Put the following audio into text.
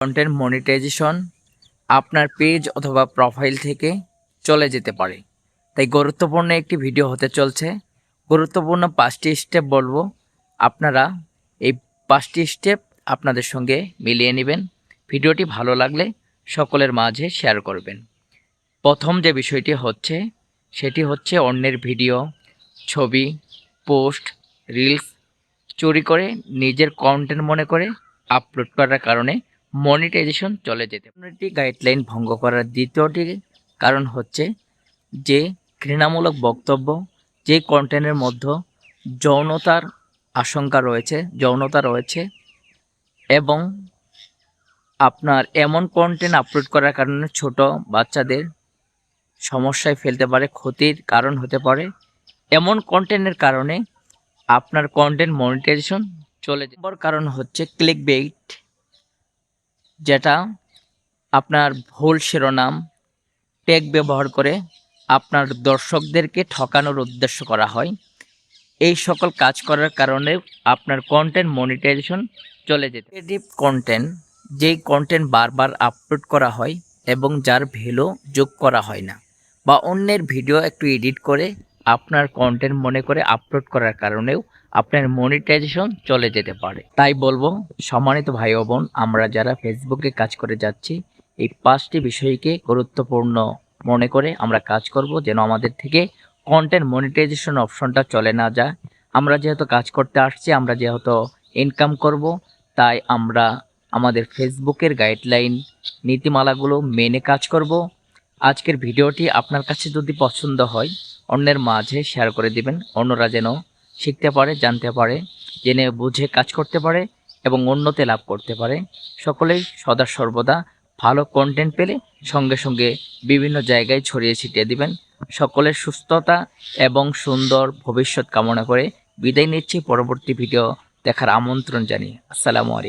Content monetization আপনার page অথবা profile থেকে চলে যেতে পারে। তাই গুরুত্বপূর্ণ একটি ভিডিও হতে চলছে। গুরুত্বপূর্ণ পাঁচটি স্টেপ বলব। আপনারা এই পাঁচটি স্টেপ আপনাদের সঙ্গে মিলিয়ে নেবেন। ভিডিওটি ভালো লাগলে সকলের মাঝে শেয়ার করবেন। প্রথম যে বিষয়টি হচ্ছে, সেটি হচ্ছে অন্যের ভিডিও ছবি পোস্ট রিলস চুরি করে নিজের কন্টেন্ট মনে করে আপলোড করার কারণে মনিটাইজেশন চলে যেতে কমিউনিটি গাইডলাইন ভঙ্গ করার দ্বিতীয়টি কারণ হচ্ছে যে ঘৃণামূলক বক্তব্য, যে কন্টেন্টের মধ্যে যৌনতার আশঙ্কা রয়েছে, যৌনতা রয়েছে এবং আপনার এমন কন্টেন্ট আপলোড করার কারণে ছোট বাচ্চাদের সমস্যায় ফেলতে পারে, ক্ষতির কারণ হতে পারে। এমন কন্টেন্টের কারণে আপনার কন্টেন্ট মনিটাইজেশন চলে যাবার কারণ হচ্ছে ক্লিক বেইট যেটা আপনার ভুল শিরোনাম ট্যাগ ব্যবহার করে আপনার দর্শকদেরকে ঠকানোর উদ্দেশ্য করা হয়। এই সকল কাজ করার কারণে আপনার কন্টেন্ট মনিটাইজেশন চলে যেতে ক্রিয়েটিভ কন্টেন্ট যেই কন্টেন্ট বারবার আপলোড করা হয় এবং যার ভ্যালু যোগ করা হয় না বা অন্যের ভিডিও একটু এডিট করে আপনার কন্টেন্ট মনে করে আপলোড করার কারণেও আপনার মনিটাইজেশন চলে যেতে পারে। তাই বলব, সম্মানিত ভাই বোন, আমরা যারা ফেসবুকে কাজ করে যাচ্ছি, এই পাঁচটি বিষয়কে গুরুত্বপূর্ণ মনে করে আমরা কাজ করব যেন আমাদের থেকে কন্টেন্ট মনিটাইজেশন অপশনটা চলে না যায়। আমরা যেহেতু কাজ করতে আসছি, আমরা যেহেতু ইনকাম করব, তাই আমরা আমাদের ফেসবুকের গাইডলাইন নীতিমালাগুলো মেনে কাজ করব। আজকের ভিডিওটি আপনার কাছে যদি পছন্দ হয়, অন্যের মাঝে শেয়ার করে দিবেন, অন্যরা যেন শিখতে পারে, জানতে পারে, জেনে বুঝে কাজ করতে পারে এবং উন্নতি লাভ করতে পারে। সকলেই সদা সর্বদা ভালো কন্টেন্ট পেলে সঙ্গে সঙ্গে বিভিন্ন জায়গায় ছড়িয়ে ছিটিয়ে দিবেন। সকলের সুস্থতা এবং সুন্দর ভবিষ্যৎ কামনা করে বিদায় নিচ্ছি। পরবর্তী ভিডিও দেখার আমন্ত্রণ জানিয়ে। আসসালামু আলাইকুম।